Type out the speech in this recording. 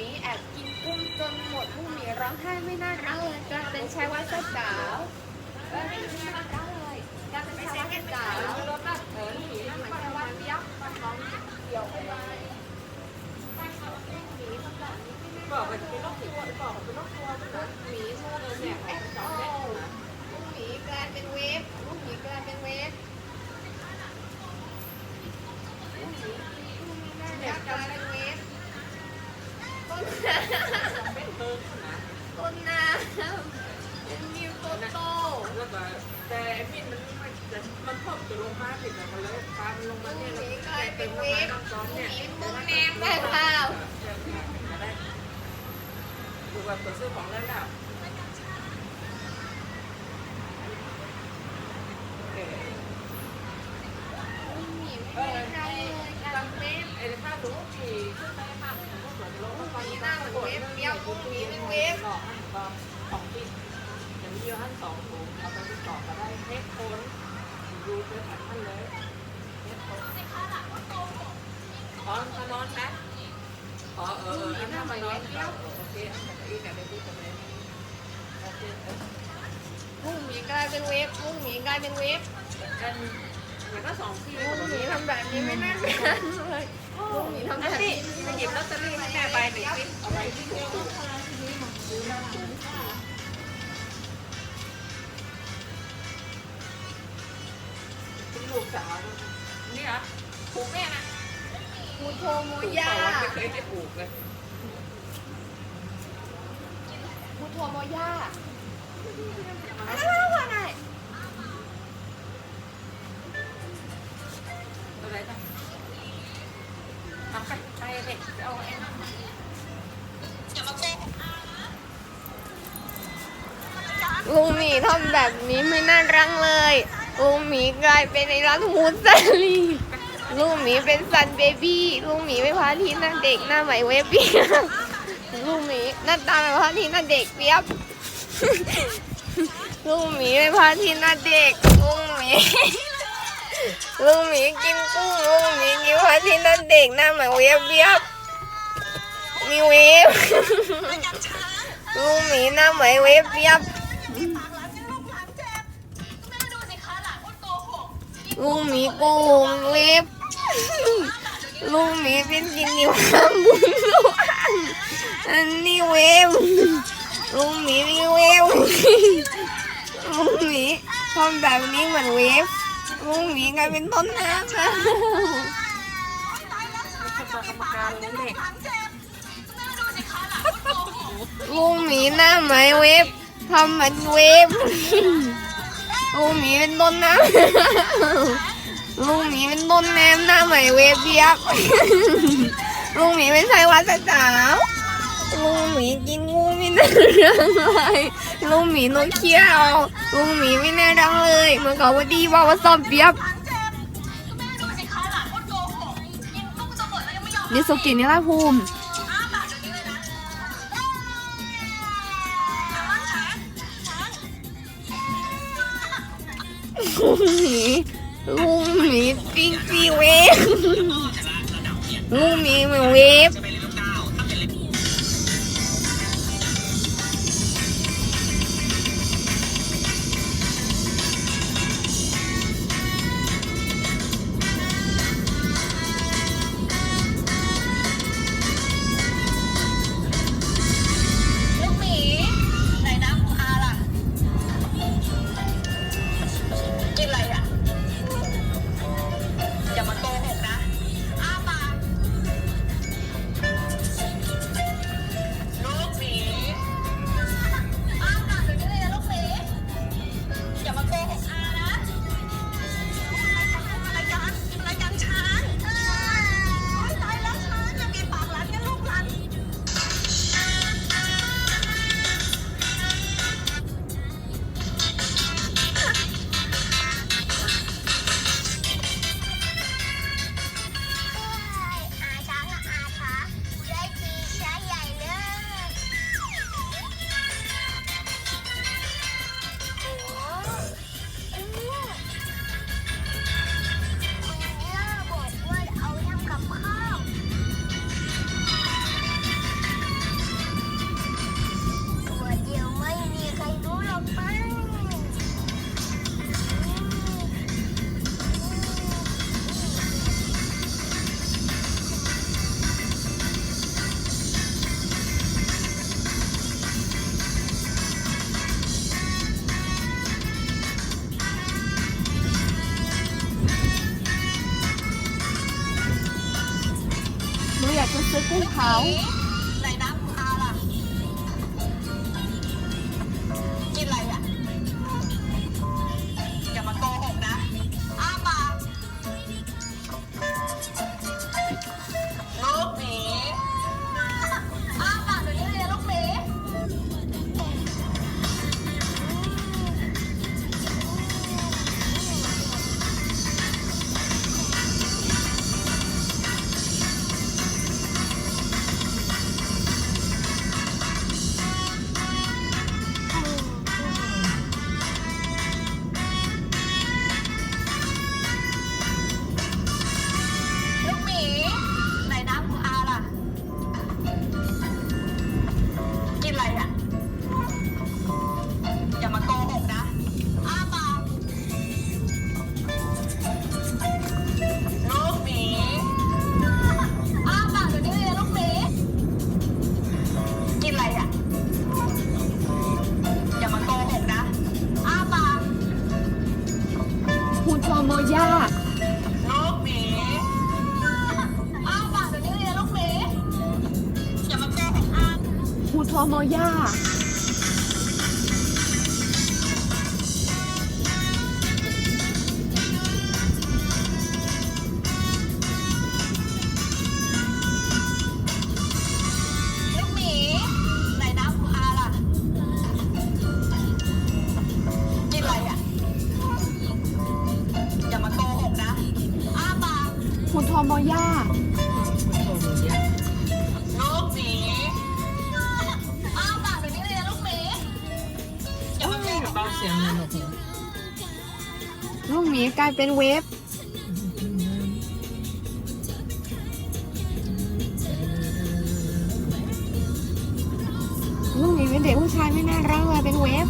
มีแอบกินกุ้งจนหมดลูกหมีร้องไห้ไม่น่ารักเลยกลายเป็นชายวัดสาวเออไม่น่ารักเลยกลายเป็นชายวัดสาวเออหมีน่าเหมือนชายวัดยักษ์มันร้องเกี่ยวไปบอกเป็นโรคตัวบอกเป็นโรคตัวนะหมีสู้เลยเนี่ยยของจอมเม็ดนะลูกหมีกลายเป็นเวฟลูกหมีกลายเป็นเวฟลูกหมี เม็ดเพิ่มนะต้นน้ำเป็นมิวโตโตแล้วก็แต่มินมันไม่มันพิ่มตัวลงมาติดกับมันแล้วปามลงมาเนี่ยแล้วกลายเป็นเวฟน้ำจอมลูกเนี่ยมุกแนมได้เปล่าดูแบบตัวซื้อของแล้วน่ะเออลูกหมีไม่ได้ หลอกให้ก็ของปิดอย่างนี้ท่านสองถุงเอาไปติดต่อก็ได้เทคโคนดูเพื่อถ่ายท่านเลยเทคโคนขอมานอนนะขอเอออันนั้นมานอนโอเคอันนั้นอีกแต่ไม่พูดกันเลยโอเคเออลูกหมีกลายเป็นเวฟลูกหมีกลายเป็นเวฟกันมันก็สองที่ลูกหมีทำแบบนี้ไม่น่ารักเลย ลูกสาวนี่อะถูกแม่นะมูโทโมปลูกย่าเปล่าวะไม่เคยได้ปลูกเลยมูโทโมย่าอะไรวะไงอะไรนะเอาไปไปเลยเอาไอ้นั่นมา ลุงหมีทำแบบนี้ไม่น่ารักเลย ลุงหมีกลายเป็นไอ้รัฐมูสซาลีลุงหมีเป็นซันเบบี้ลุงหมีเป็นพาทิตย์หน้าเด็กหน้าใหม่เวฟเปียบลุงหมีหน้าตาเป็นพาทิตย์หน้าเด็กเปียบลุงหมีเป็นพาทิตย์หน้าเด็กลุงหมีลุงหมีกินกุ้งลุงหมีกินพาทิตย์หน้าเด็กหน้าใหม่เวฟเปียบ มีเวฟลุงหมีหน้าใหม่เวฟเปียบลุงหมีโกงเล็บลุงหมีเป็นกินนิ้วข้างบุญลูกอันนี้เวฟลุงหมีมีเวฟลุงหมีทำแบบนี้เหมือนเวฟลุงหมีกลายเป็นต้นน้ำนะไม่ใช่ตัวกรรมการเลยเด็ก ลุงหมีหน้าไหมเวฟทำเหมือนเวฟลุงหมีเป็นต้นน้ำลุงหมีเป็นต้นน้ำหน้าไหมเวฟเบียบลุงหมีไม่ใช่วัดสาวลุงหมีกินงูไม่น่ารักเลยลุงหมีนกเขี้ยวลุงหมีไม่น่ารักเลยเมือนกับว่าดีว่าว่าซอมเปียบนี่สุกินี่ละภูมิ ลุงหมีลุงหมีปิ๊กปี้เวฟลุงหมีเหมือนเวฟ now. อะไรอ่ะูทอมอย่า สียงมันโอ้ลูกหมีกลายเป็นเวฟลูกหมีเป็นเด็กผู้ชายไม่น่ารักเลยเป็นเวฟ